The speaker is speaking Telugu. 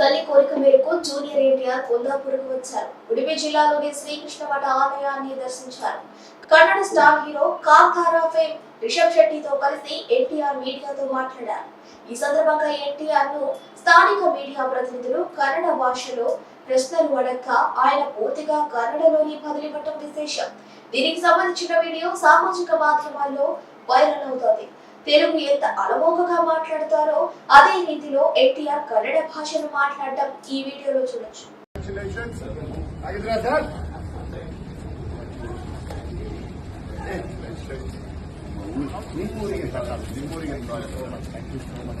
తల్లి కోరిక మేరకు జూనియర్ ఎన్టీఆర్ కొందాపూర్కు వచ్చారు. ఉడిపి జిల్లాలోని శ్రీకృష్ణమఠ ఆలయాన్ని దర్శించారు. Kannada star hero Kantara fame Rishab శెట్టితో కలిసి ఎన్టీఆర్ మీడియాతో మాట్లాడారు. ఈ సందర్భంగా ఎన్టీఆర్ను స్థానిక మీడియా ప్రతినిధులు కన్నడ భాషలో ప్రశ్నలు అడక్క ఆయన పూర్తిగా కన్నడలోని బదిలివ్వటం విశేషం. దీనికి సంబంధించిన వీడియో సామాజిక మాధ్యమాల్లో వైరల్ అవుతోంది. తెలుగు ఎంత అలవోకగా మాట్లాడతారో అదే రీతిలో ఎన్టీఆర్ కన్నడ భాషను మాట్లాడటం ఈ వీడియోలో చూడొచ్చు. Thank you so much.